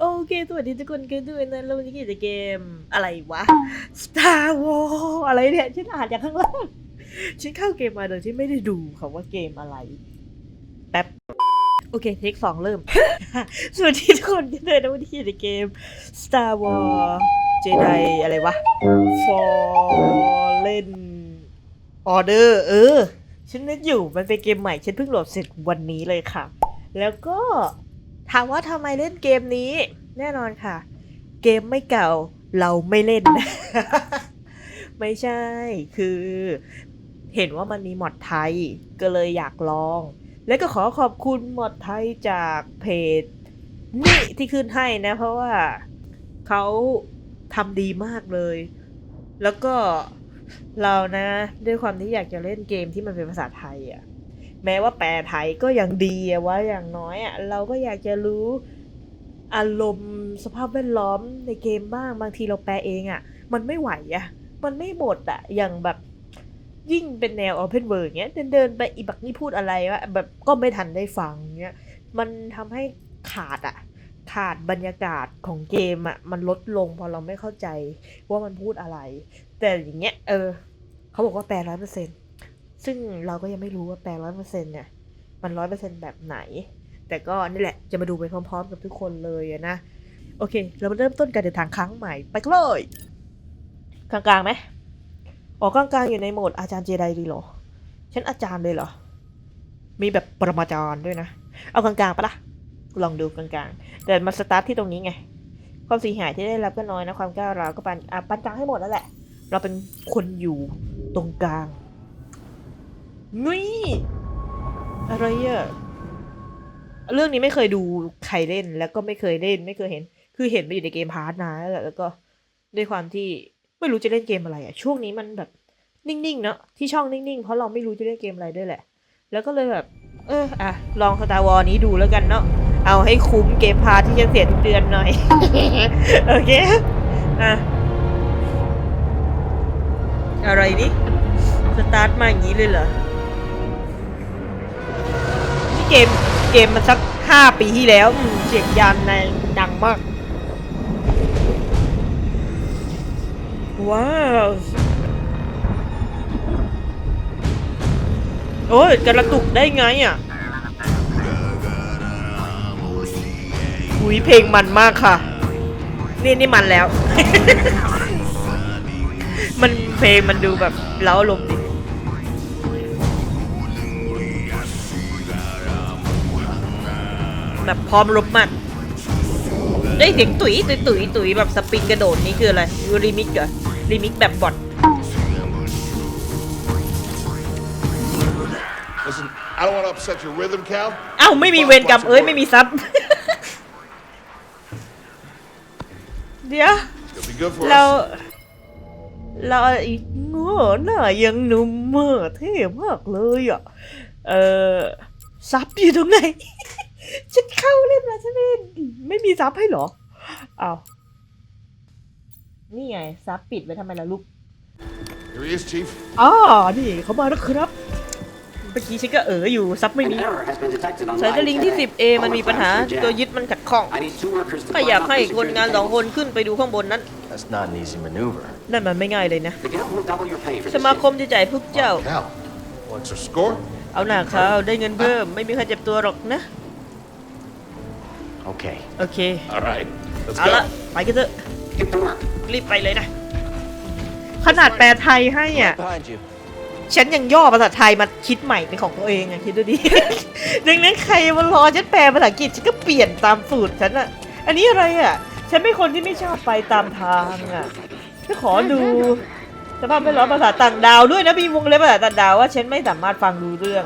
โอเค สวัสดีทุกคนกันด้วยนะแล้ววันนี้ก็จะเกมอะไรวะ Star Wars อะไรเนี่ย ฉันอ่านจากข้างล่าง ฉันเข้าเกมมาโดยที่ไม่ได้ดูค่ะว่าเกมอะไร แป๊บ โอเค เทคสองเริ่ม สวัสดีทุกคนกันด้วยนะวันนี้ก็จะเกม Star Wars Jedi อะไรวะ Fallen Order เออ ฉันนึกอยู่มันเป็นเกมใหม่ ฉันเพิ่งโหลดเสร็จวันนี้เลยค่ะ แล้วก็ ถามว่าทำไมเล่นเกมนี้ แน่นอนค่ะ เกมไม่เก่าเราไม่เล่น ไม่ใช่คือ เห็นว่ามันมีมอดไทยก็เลยอยากลอง แล้วก็ขอขอบคุณมอดไทยจากเพจนี่ที่ขึ้นให้นะ เพราะว่าเขาทำดีมากเลย แล้วก็เรานะ ด้วยความที่อยากจะเล่นเกมที่มันเป็นภาษาไทยอะ่ะ แม้ว่าแปลไทยก็ยังดีอะว่าอย่างน้อยอะ่ะเราก็อยากจะรู้อารมณ์สภาพแวดล้อมในเกมบ้างบางทีเราแปลเองอะ่ะ มันไม่ไหวอะ่ะ มันไม่หมดอะ่ะอย่างแบบยิ่งเป็นแนว Open World เงี้ยเดินเดินไปอีบักนี่พูดอะไรวะแบบก็ไม่ทันได้ฟังเงี้ยมันทำให้ขาดอะ่ะขาดบรรยากาศของเกมอะ่ะมันลดลงพอเราไม่เข้าใจว่ามันพูดอะไร แต่อย่างเงี้ยเออ เขาบอกว่าแปลร้อยเปอร์เซ็นต์ ซึ่งเราก็ยังไม่รู้ว่าแปลร้อยเปอร์เซ็นต์เนี่ยมันร้อยเปอร์เซ็นต์แบบไหน แต่ก็นี่แหละจะมาดูไปพร้อมๆ กับทุกคนเลยนะ โอเค เรามาเริ่มต้นการเดินทางครั้งใหม่ไปกันเลยกลางๆไหมอ๋อกลางๆอยู่ในโหมดอาจารย์เจไดดีเหรอ ฉันอาจารย์เลยเหรอ มีแบบปรมาจารย์ด้วยนะ เอากลางๆปะล่ะ ลองดูกลางๆ แต่มาสตาร์ทที่ตรงนี้ไง ความเสียหายที่ได้รับก็น้อยนะ ความก้าวร้าวก็ปานอะปานกลางให้หมดแล้วแหละ เราเป็นคนอยู่ตรงกลาง นี่อะไรอะเรื่องนี้ไม่เคยดูใครเล่นแล้วก็ไม่เคยเล่น ไม่เคยเห็น คือเห็นไปอยู่ในเกมพาร์ทนะแล้วแหละแล้วก็ด้วยความที่ไม่รู้จะเล่นเกมอะไรอะช่วงนี้มันแบบนิ่งๆเนาะที่ช่องนิ่งๆ เพราะเราไม่รู้จะเล่นเกมอะไรด้วยแหละ แล้วก็เลยแบบ เอออะลองสตาร์วอนี้ดูแล้วกันเนาะเอาให้คุ้มเกมพาร์ทที่จะเสียทุกเดือนหน่อยโอเคอะอะไรนี่สตาร์ทมาอย่างนี้เลยเหรอ เกมเกมมันสักห้าปีที่แล้วเสียงยานในดังมาก ว้าวโอ้ยกระตุกได้ไงอะอุ้ยเพลงมันมากค่ะ นี่นี่มันแล้ว มันเพลงมันดูแบบเล้าลมณ์ดี แบบพร้อมรบมันได้ยเสียงตุ๋ยตุ๋ยตุ๋ยตุ๋ยแบบสปริงกระโดดนี่คืออะไรรีมิกเหรอรีมิกแบบบอท Listen, I don't want to upset your rhythm, Cal. เอ้าไม่มีเวรกรรมเอ้ยไม่มีซับเดี๋ยว It's gonna be good for เรา us. เราอีกโง่หน้ายังหนุ่มเมื่อเท่มากเลยอะเออซับอยู่ตรงไหนฉันเข้าเล่นมา ฉันเล่นไม่มีซับให้เหรออ้าวนี่ไงซับปิดไว้ทำไมล่ะลูก Here he is, Chief. อ๋อนี่เขามาแล้วครับ เมื่อกี้ฉันก็เอออยู่ซับไม่ An มี error has been detected on สายส line ลิงที่ 10A. 10A มันมีปัญหา Request ตัว for ยึดมันขัดข้อง I need two workers to ก็ climb อยาก up ให้ the คนงาน security สองคน cables. ขึ้นไปดูข้างบนนั้น That's not an easy maneuver. นั่นมันไม่ง่ายเลยนะ The guild will double your pay for ส this มาคม shift. จะจ่ายพวกเจ้า Cal. What's our score? เอาหน้าเขาวได้เงินเพิ่ม ไม่มีใครเจ็บตัวหรอกนะ Okay. โอเค All right. Let's เอาละ go. ไปกันเถอะ Get to work. รีบไปเลยนะ ขนาดแปลไทยให้อะ Behind you. ฉันยังย่อภาษาไทยมาคิดใหม่เป็นของตัวเองอะคิดดูดิ ดังนั้นใครมารอฉันแปลภาษาอังกฤษฉันก็เปลี่ยนตามสูตรฉันอะอันนี้อะไรอะฉันเป็นคนที่ไม่ชอบไปตามทางอะฉันขอดูสภาพไม่ร้อนภาษาต่างดาวด้วยนะมีวงเล็บภาษาต่างดาวว่าฉันไม่สามารถฟังรู้เรื่อง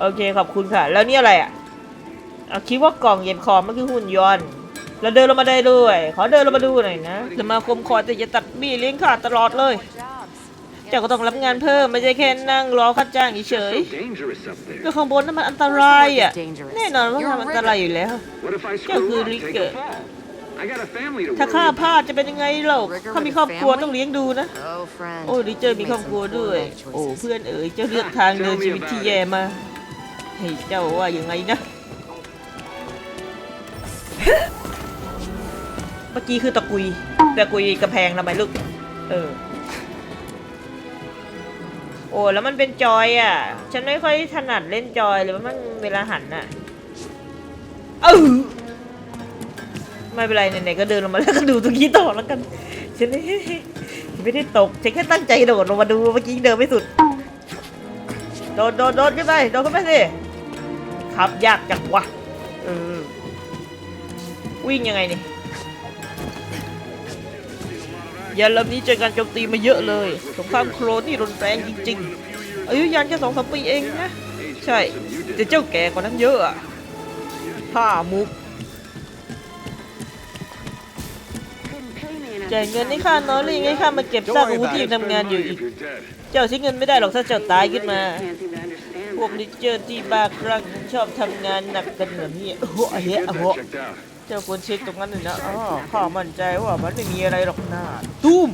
โอเคขอบคุณค่ะ แล้วนี่อะไรอะ เอาคิดว่ากล่องเย็บคอมันคือหุ่นยนต์แล้วเดินลงมาได้ด้วย ขอเดินลงมาดูหน่อยนะสมาคมคอยแต่จะตัดบี้เลี้ยงขาดตลอดเลย เจ้าก็ต้องรับงานเพิ่มไม่ใช่แค่นั่งรอค่าจ้างเฉยๆ there. ก็ข้างบนนั้นมันอันตรายอะ แน่นอนว่ามันอันตรายอยู่แล้ว What if I Yeah, screw good up, Rick. take a fall? I got a family to ถ้าข้าพลาดจะเป็นยังไงเล่าถ้ามีครอบครัวต้องเลี้ยงดูนะ โอ้ดิเจอมีครอบครัวด้วย โอ้เพื่อนเอ๋ยเจ้าเลือกทางเดินชีวิตที่แย่มา ให้เจ้าว่ายังไงนะ เมื่อกี้คือตะกุย ตะกุยกระแพงทำไมลูก เออ โอ้แล้วมันเป็นจอยอะ ฉันไม่ค่อยถนัดเล่นจอยเลยว่ามันเวลาหันอะ เออไม่เป็นไรไหนๆก็เดินลงมาแล้วก็ดูตรงนี้ต่อแล้วกัน ฉันไม่ไม่ได้ตก ฉันแค่ตั้งใจโดดลงมาดูเมื่อกี้เดินไม่สุด โดดโดดโดดขึ้นไป โดดขึ้นไปสิขับยากจังวะ เออ วิ่งยังไงนี่ยานลำนี้เจอการโจมตีมาเยอะเลยสงครามโครนนี่รุนแรงจริงๆอายุยานแค่สองสามปีเองนะ ใช่แต่เจ้าแก่กว่านั้นเยอะอะผ้ามุกจ่ายเงินให้ข้าน้อยหรือยังไงข้ามาเก็บซากอาวุธที่ยังทำงานอยู่อีก เจ้าใช้เงินไม่ได้หรอกถ้าเจ้าตายขึ้นมา พวกนิเจอร์ที่บ้าคลั่งชอบทำงานหนักกันเหมือนนี่โอ้โหเฮ้ยโอ้โห เจ้าควรเช็คตรงนั้นเลยนะอ๋อข้ามั่นใจว่ามันไม่มีอะไรหรอกนะตุ้ม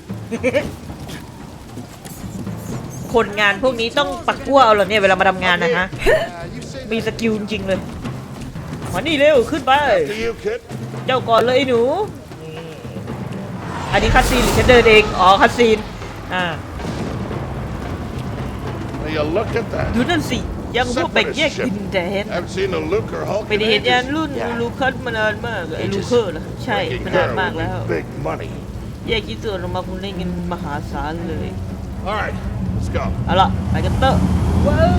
คนงานพวกนี้ต้องปักกั้วเอาเหรอเนี่ยเวลามาทำงานนะฮะ มีสกิลจริงๆเลย มานี่เร็วขึ้นไป To you, kid. เจ้าก่อนเลยไอ้หนูนี่อันนี้คัดซีนหรือฉันเดินเอง อ๋อคัดซีน อ่า Will you look at that? ดูนั่นสิ ยังพวกแบ่งแยกดินแดน Haven't seen a Luke or Hulk ไม่ in ได้เห็นยาน ages. รุ่นลูคัสมานานมากไอ้ลูเคอร์เหรอใช่ Making มานาน Carol มากแล้ว Big money. แยกชิ้นส่วนออกมาคงได้เงินมหาศาลเลย All right, let's go. เอาล่ะไปกันเตอะว้าว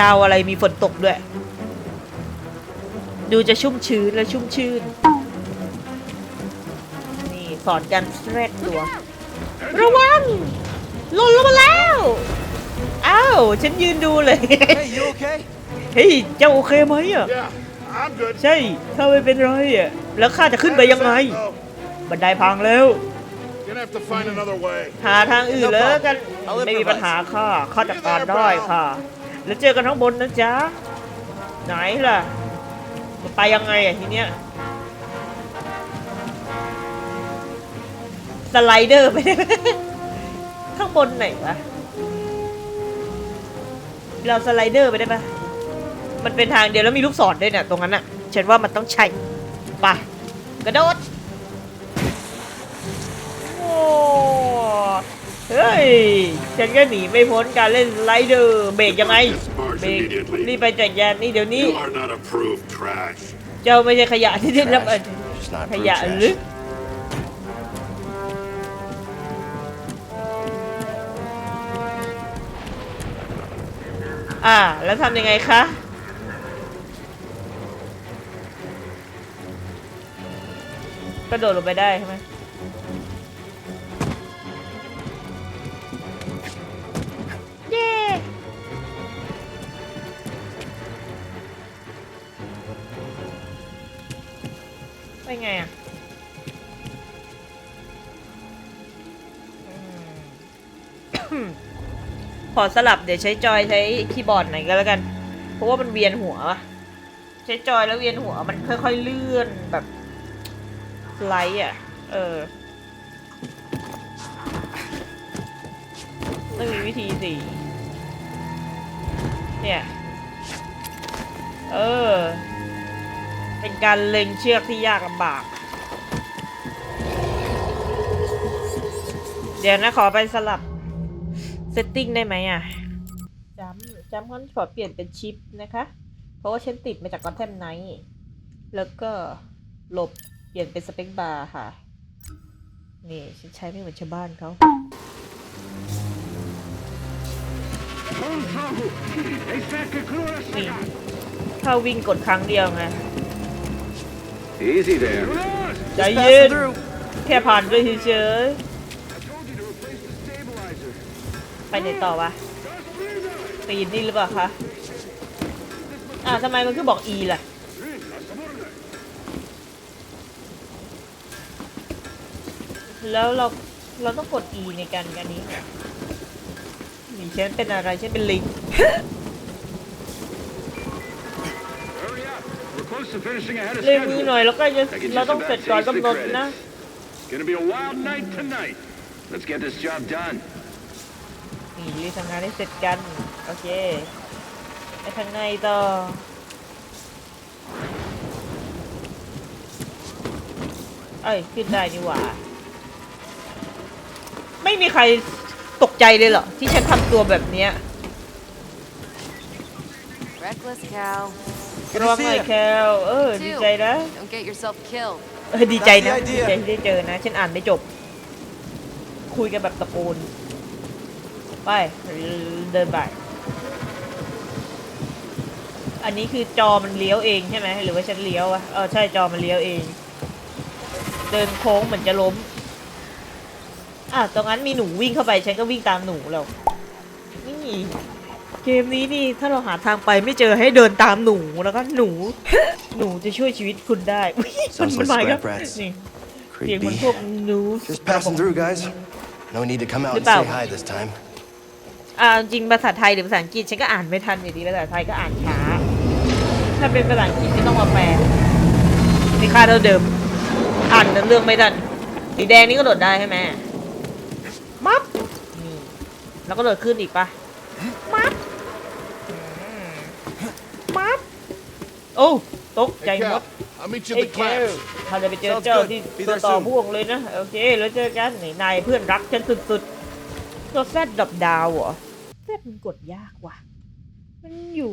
ดาวอะไรมีฝนตกด้วย ดูจะชุ่มชื้นและชุ่มชื่น นี่สอนการแทรกตัว ระวังหล่นลงมาแล้วอ้าวฉันยืนดูเลย Hey, you okay? เฮ้ยเจ้าโอเคไหมอะ Yeah, I'm good. ใช่ข้าไม่เป็นไรอะแล้วข้าจะขึ้นไปยังไง Oh, บันไดพังแล้ว gonna have to find another way. หาทางอื่นแล้วกันไม่มีปัญหาค่ะข้าจัดการได้ค่ะ แล้วเจอกันข้างบนนะจ๊ะ ไหนล่ะ มันไปยังไงอะทีเนี้ย สไลเดอร์ไปได้ไหมข้างบนไหนวะ เราสไลเดอร์ไปได้ปะมันเป็นทางเดียวแล้วมีลูกศรด้วยเนี่ยตรงนั้นอะฉันว่ามันต้องใช่ไปกระโดด โอ้เฮ้ย ฉันก็หนีไม่พ้นการเล่นสไลเดอร์เบรกยังไง เบรกรีบไปจัดยานนี่เดี๋ยวนี้ are not approved trash. เจ้าไม่ใช่ขยะที่ได้รับอนุ It's not ข approved ยะ trash. หรือ อ่า แล้วทำยังไงคะ กระโดดลงไปได้ใช่ไหมเย้ไปไงอะ ขอสลับเดี๋ยวใช้จอยใช้คีย์บอร์ดหน่อยก็แล้วกัน เพราะว่ามันเวียนหัว ใช้จอยแล้วเวียนหัวมันค่อยๆเลื่อนแบบไลด์อะ เออต้องมีวิธีสิเนี่ย เออ เป็นการเล็งเชือกที่ยากลำบาก เดี๋ยวนะขอไปสลับ เซตติ้งได้ไหมอะจำจำเขาขอเปลี่ยนเป็นชิปนะคะ เพราะว่าฉันติดมาจากคอนเทมไนท์แล้วก็หลบเปลี่ยนเป็นสเปคบาร์ค่ะ นี่ฉันใช้ไม่เหมือนชาวบ้านเขานี่ถ้าวิ่งกดครั้งเดียวไง Easy there. ใจเย็น แค่ผ่านด้วยเฉย I told you to replace the stabilizer. ๆ ไปไหนต่อวะตีนนี่หรือเปล่าคะอ่าทำไมมันคือบอก E ล่ะแล้วเราเราต้องกด E ในการกันนี้หนีฉันเป็นอะไรฉันเป็นลิง เร่งมือหน่อยแล้วก็จะเราต้องเสร็จก่อนกำหนดนะ Gonna be a wild night tonight. Let's get this job done. นี่รีบทำงานให้เสร็จกัน โอเคไปทางในต่อเอ้ยขึ้นได้นี่หว่า ไม่มีใครตกใจเลยเหรอ ที่ฉันทำตัวแบบเนี้ย Reckless cow. ระวังหน่อยแคลเออ ดีใจนะ Don't get yourself killed. เออดีใจนะ That's the ดี idea ใจที่ได้เจอนะ ฉันอ่านไม่จบ คุยกันแบบตะโกน ไปเดินไปอันนี้คือจอมันเลี้ยวเองใช่ไหมหรือว่าฉันเลี้ยวอะเออใช่จอมันเลี้ยวเอง เดินโค้งเหมือนจะล้ม อะตรงนั้นมีหนูวิ่งเข้าไปฉันก็วิ่งตามหนูแล้วนี่เกมนี้นี่ถ้าเราหาทางไปไม่เจอให้เดินตามหนูแล้วก็หนู หนูจะช่วยชีวิตคุณได้อุ๊ยมัน Sounds มัน like มาครับ scrap rats. นี่เสียงเหมือน Creepy. พวกหนู Just passing through, guys. No need to come out and Goodbye. say hi this time. อ่าจริงภาษาไทยหรือภาษาอังกฤษฉันก็อ่านไม่ทันอยู่ดีภาษาไทยก็อ่านช้า ถ้าเป็นภาษาอังกฤษก็ต้องมาแปลมีค่าเท่าเดิม อ่านเรื่องไม่ทันสีแดงนี่ก็โดดได้ใช่ไหมมับนี่แล้วก็โดดขึ้นอีกปะมับอืมมับโอ้ตกใจ Hey, หม Cal, ด I'll meet you เอ้ at ย the แก้ว clams. ถ้าจะไปเจอ Sounds เจ้า good. ที่ Be ตัว there ต่อ soon. พ่วงเลยนะ โอเค แล้วเจอกันนี่นายเพื่อนรักฉันสุดๆตัวแซดดับดาวเหรอ แซดมันกดยากว่ะ มันอยู่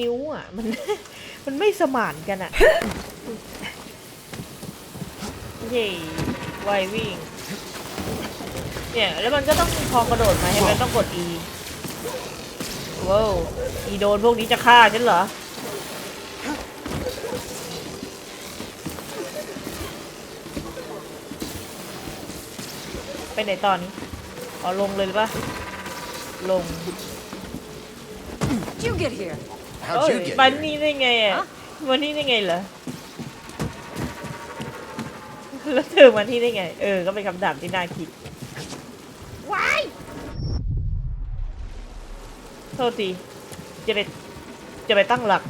นิ้วอะ มัน มันไม่สมานกันอะเย้ไววิ่ง เนี่ย แล้วมันก็ต้องพอกระโดดมาใช่ไหมต้องกด E ว้าวอีโดนพวกนี้จะฆ่าฉันเหรอ ไปไหนตอนนี้อ๋อลงเลยหรือปะ ลง Did you get here? เอ้ How'd ย you get มา here? นี่ได้ไงอะมานี่ได้ไงเหรอแล้วเธอมาที่ได้ไง เออ ก็เป็นคำถามที่น่าคิดว้ายโทษทีจะไปจะไปตั้งหลัก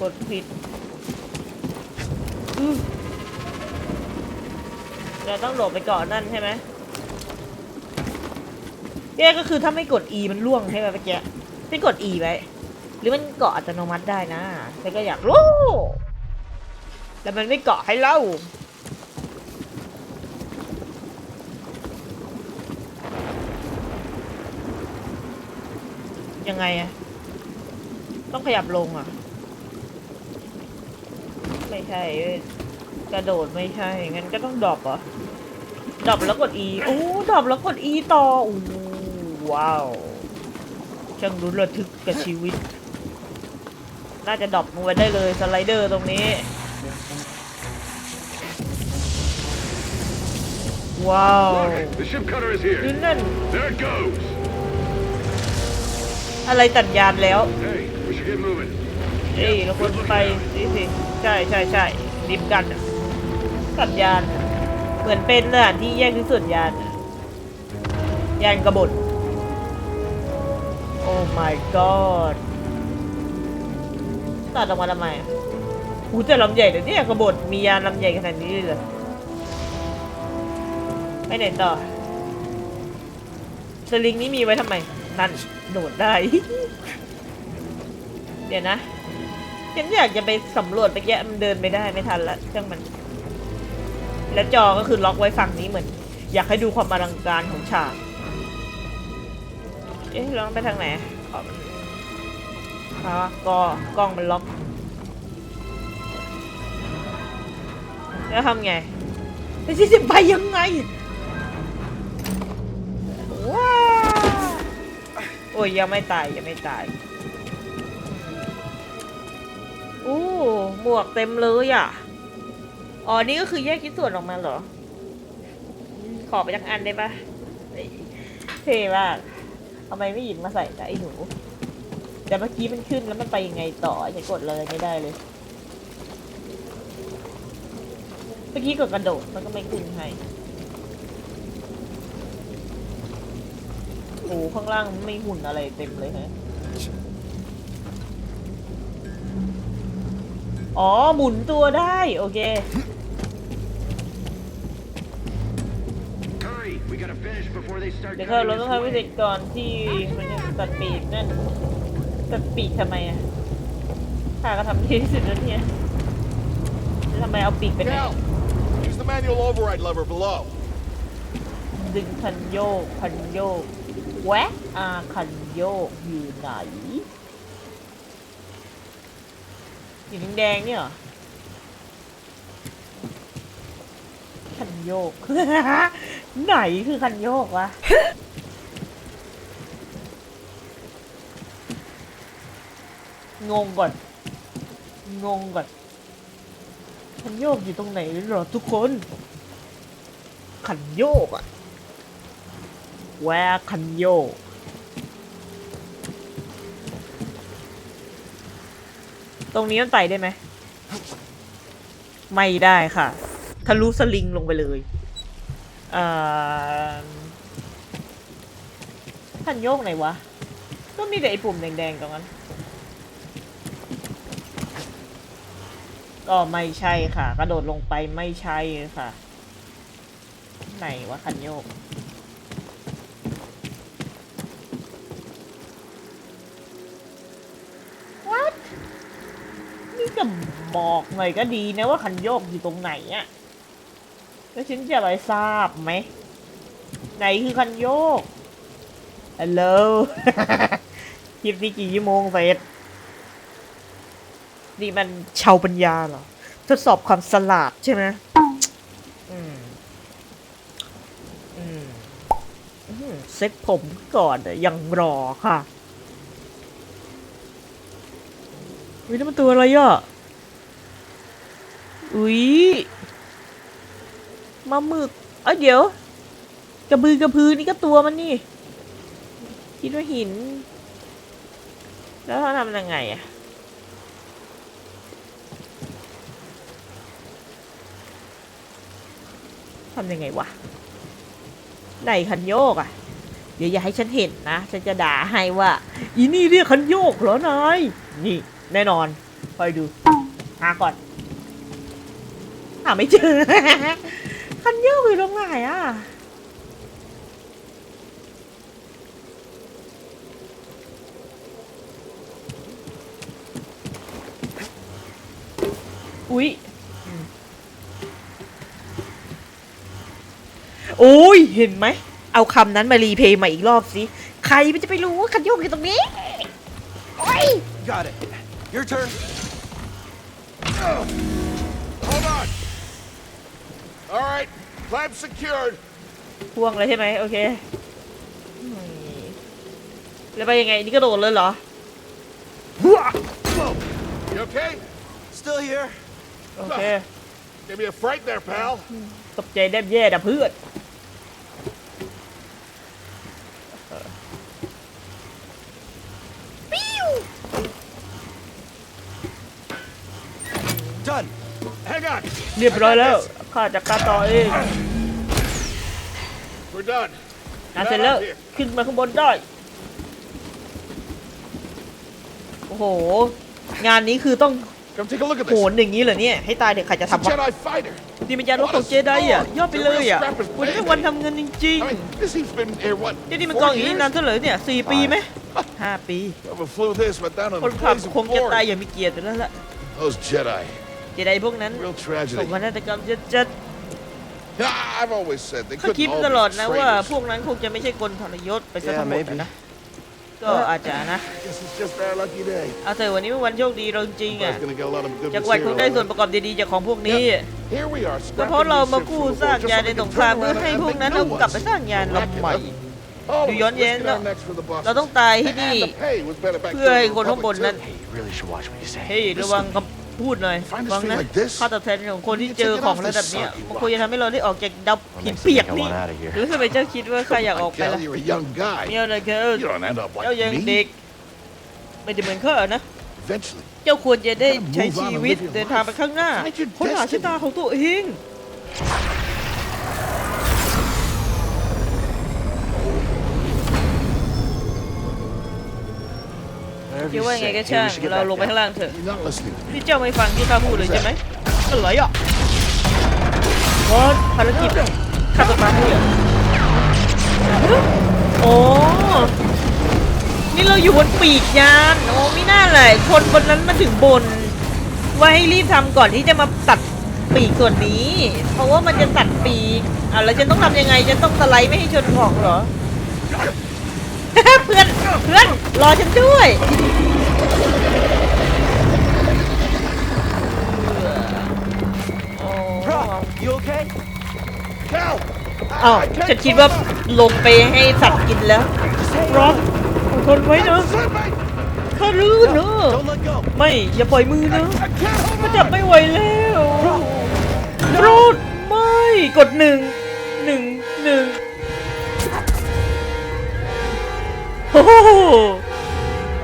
กดผิดอื้อเราต้องหลบไปก่อนนั่นใช่ไหม เนี่ยก็คือถ้าไม่กด E มันล่วงใช่ไหมเมื่อกี้ไม่กด E ไว้ หรือมันเกาะอัตโนมัติได้นะแต่ก็อยากรู้แต่มันไม่เกาะให้เล่ายังไงอะต้องขยับลงอะไม่ใช่ กระโดดไม่ใช่ งั้นก็ต้องดรอปเหรอดรอปแล้วกด E โอ้ดรอปแล้วกด E ต่ออู้ ว้าวช่างรุนระทึกกับชีวิต น่าจะดรอปลงไปได้เลยสไลเดอร์ตรงนี้ ว้าว Look, the ship cutter is ดู here. นั่น There it goes. อะไรตัดยานแล้ว Hey, we should get moving. เอ้ยเราควรไปสิสิใช่ใช่ใช่ริมกันอะตัดยานอะเหมือนเป็นสถานที่แยกที่สุดยานอะยานกบฏโอ้ my god ตัดออกมาทำไมอะหูแต่ลำใหญ่เดี๋ยวนี้กบฏมียานลำใหญ่ขนาดนี้เลยไปไหนต่อ สลิงนี้มีไว้ทำไม นั่น โดดได้ เดี๋ยวนะฉันอยากจะไปสำรวจไปแยะมันเดินไม่ได้ไม่ทันละช่างมัน แล้วจอก็คือล็อกไว้ฝั่งนี้เหมือน อยากให้ดูความอลังการของฉาก เอ๊ะลองไปทางไหน อ๋ออ๋อกอกล้องมันล็อกแล้วทำไงแล้วฉันจะไปยังไงว้าโอ้ยยังไม่ตายยังไม่ตายอู้หมวกเต็มเลยอะอ๋อนี่ก็คือแยกชิ้นส่วนออกมาเหรอ ขอไปจักอันได้ปะเฮ้ยเท่มาก ทำไมไม่หยิบมาใส่แต่ไอ้หนู แต่เมื่อกี้มันขึ้นแล้วมันไปยังไงต่อจะกดเลยไม่ได้เลย เมื่อกี้กดกระโดดมันก็ไม่ขึ้นให้โอ้ข้างล่างไม่หุ่นอะไรเต็มเลยฮะ อ๋อ หมุนตัวได้ โอเค เดี๋ยวเรา cutting เราต้อง this ทำให้เสร็ way. จก่อนที่มันจะตัดปีกนั่นตัดปีกทำไมอะข้าก็ทำดีที่สุดแล้วเนี่ยแล้วทำไมเอาปีกไปไหน Cal, use the manual override lever below. ดึงคันโยกคันโยกแวะอาคันโยกอยู่ไหนสีแดงๆเนี่ยเหรอคันโยก ไหนคือคันโยกวะ งงก่อน งงก่อน คันโยกอยู่ตรงไหนหรอทุกคน คันโยกอะแวคันโยกตรงนี้มันไต่ได้ไหม ไม่ได้ค่ะ ทะลุสลิงลงไปเลย อ่อคันโยกไหนวะ ก็มีแต่ไอ้ปุ่มแดงๆตรงนั้น ก็ไม่ใช่ค่ะ กระโดดลงไปไม่ใช่ค่ะ ไหนวะคันโยก What นี่จะบอกหน่อยก็ดีนะว่าคันโยกอยู่ตรงไหนอะ แล้วฉันจะไปทราบไหม ไหนคือคันโยกฮัลโหลคลิปนี้กี่ชั่วโมงเฟสนี่มันชาวปัญญาเหรอ ทดสอบความสลาดใช่ไหมอืม อืม เซ็ตผมก่อนอยังรอค่ะอุ้ยนั่นมันตัวอะไรอะ อุ้ย มาหมึก เอ้ยเดี๋ยว กระบือกระพือนี่ก็ตัวมันนี่ คิดว่าหิน แล้วเขาทำยังไงอะทำยังไงวะไหนคันโยกอะเดี๋ยวอย่าให้ฉันเห็นนะ ฉันจะด่าให้ว่า อีนี่เรียกคันโยกเหรอนาย นี่แน่นอนคอยดู หาก่อน หาไม่เจอ คันโยกอยู่ตรงไหนอะอุ๊ยโอ้ย เห็นไหม เอาคำนั้นมารีเพลย์ใหม่อีกรอบสิ ใครมันจะไปรู้ว่าคันโยกอยู่ตรงนี้ โอ้ย Got it. Your turn. Hold on. All right, clamp secured. พ่วงเลยใช่ไหมโอเคอืมแล้วไปยังไงนี่กระโดดเลยเหรอ You okay? Still here. โอเค Give me a fright there, pal. ตกใจแดบแย่ดับเพื่อน Done. Hang on. เรียบร้อยแล้ว ข้าจัดการต่อเอง We're done. งานเสร็จแล้วขึ้นมาข้างบนได้ โอ้โห งานนี้คือต้อง Come take a look at โห this. นอย่างนี้เหรอเนี่ย ให้ตายเด็กใครจะ It's a ทำวะ Jedi fighter. นี่มันยานรบของเจไดอะยอดไปเลยอะวันนี้วันทำเงินจริง I mean, this thing's been here what? ๆนี่นี่มันกอง four อย่างนี้ years? นานเท่าไหร่เนี่ยสี่ปีไหมห้าปี Whoever flew this went down on คน a ขับ blazing คงจะ glory. ตายอย่างมีเกียรติอยู่แล้วล่ะ Those Jedi. เจไดพวกนั้น Real โศ tragedy. กนาฏกรรมจะจะ Ah, I've always said they ก็คิด couldn't ต all ลอด be นะว่าพ traitors. วกนั้นคงจะไม่ใช่คนทรยศไปซะ Yeah, ทั้งหมด maybe. อะนะ ก็อาจจะนะ Guess it's just our lucky day. เอาเถอะวันนี้เป็นวันโชคดีเราจริงๆอะ Everybody's gonna get a lot of good จักรวรรดิคงได้ส่วน material. ประกอบดีๆจากของพวกนี้ Here we are. ก็เพราะเรามากู้ซากยานในสงครามเพื่อให้พวกนั้นเอากลับไปสร้างยานลำใหม่ Oh, ดูย้อนแย้ง let's แล้ get ว our necks for the bosses. เราต้องตายที่นี่ And the pay was better back เพื่อ during ให้ the คนข้างบน Republic นั้น too. Hey, you really should watch what you say. เฮ้ยระวังคำ พูดหน่อยฟังนะค่าตอบแทนของคนที่เจอของระดับเนี้ยมันควรจะทำให้เราได้ออกจากดับหินเปียกนี่หรือทำไมเจ้าคิดว่าข้าอยากออกไป Cal, ล่ะ you're a young guy. เนี่ยนะเธอ You don't end up เจ้า like ยังเด็ me. กไม่ได้เหมือนข้านะ Eventually. เจ้าควรจะได้ใช้ชีวิตเดินทางไปข้างหน้า Find your ค้นหาชะตาของตัวเอง คิด you ว่าไง say. ก็ Hey, ช่าง we should get เรา back ลงไป down. ข้างล่างเถอะ You're not listening to me. นี่เจ้าไม่ฟังที่ข้าพูดเลยใช่ไหมอะไรอะวอดภารกิจฆ่าตัวตายเหรอโอ้นี่เราอยู่บนปีกยานโอ้ไม่น่าเลยคนบนนั้นมาถึงบน ว่าให้รีบทำก่อนที่จะมาตัดปีกส่วนนี้ เพราะว่ามันจะตัดปีกอะแล้วฉันต้องทำยังไงฉันต้องสไลด์ไม่ให้ชนของเหรอ เพื่อนเพื่อนรอฉันด้วยโอ้ Bro, you okay? Cal! อ้าวฉันคิดว่าลงไปให้สัตว์กินแล้ว Just hang รอ on. อดทนไว้นะ Slipping! ข้ารู้เนอะ Don't let go. ไม่อย่าปล่อยมือนะ I can't hold มัน on! จับไม่ไหวแล้วโปรดไม่กดหนึ่งหนึ่งหนึ่ง โอ้โห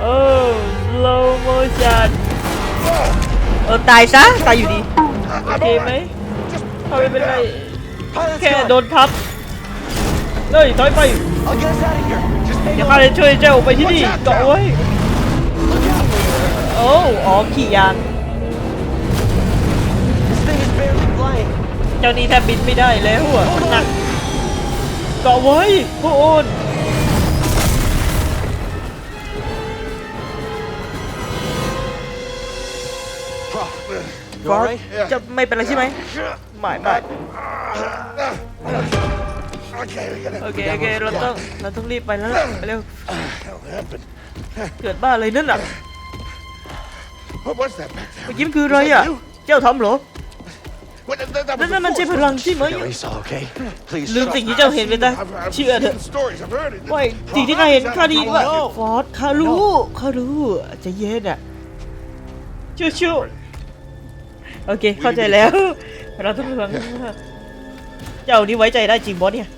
เออ slow motion เออ ตายซะ ตายอยู่ดี โอเคไหมเขาไม่เป็นไร Pilot's แค่ gone. โดนทับเฮ้ยถอยไป I'll get us out of here. Just hang เดี๋ยว on. ข้าจะช่วยเจ้าไปที่นี่เกาะไว้ Look out. โอ้อ๋อขี่ยาน This thing is barely flying. เจ้านี่แทบบินไม่ได้แล้วอะมันหนักเกาะไว้พวกโอน ฟอส alright? จะไม่เป็นไรใช่ไหมไม่ไม่ Okay, we gotta. โอเคโอเคเราต้องเราต้องรีบไปแล้วล่ะไปเร็ว Hell happened? เกิดบ้าอะไรนั่นอะ What was that back there? เมื่อกี้มันคืออะไรอะ เจ้าทำเหรอ What, that, that นั่น was นั่นมันใช่พลังใช่ไหม Lisa, okay? Please. ลืมสิ่งที่เจ้าเห็นไปซะ I've, I've เชื่อเถอะ seen stories. I've heard it. ว่าสิ่งที่ข้าเห็นข้าไดีว่าฟอสข้ารู้ข้ารู้ใจะเย็นอะชิวชิวๆ โอเค เข้าใจแล้ว เราต้องระวังเจ้านี่ไว้ใจได้จริงบอสเนี่ย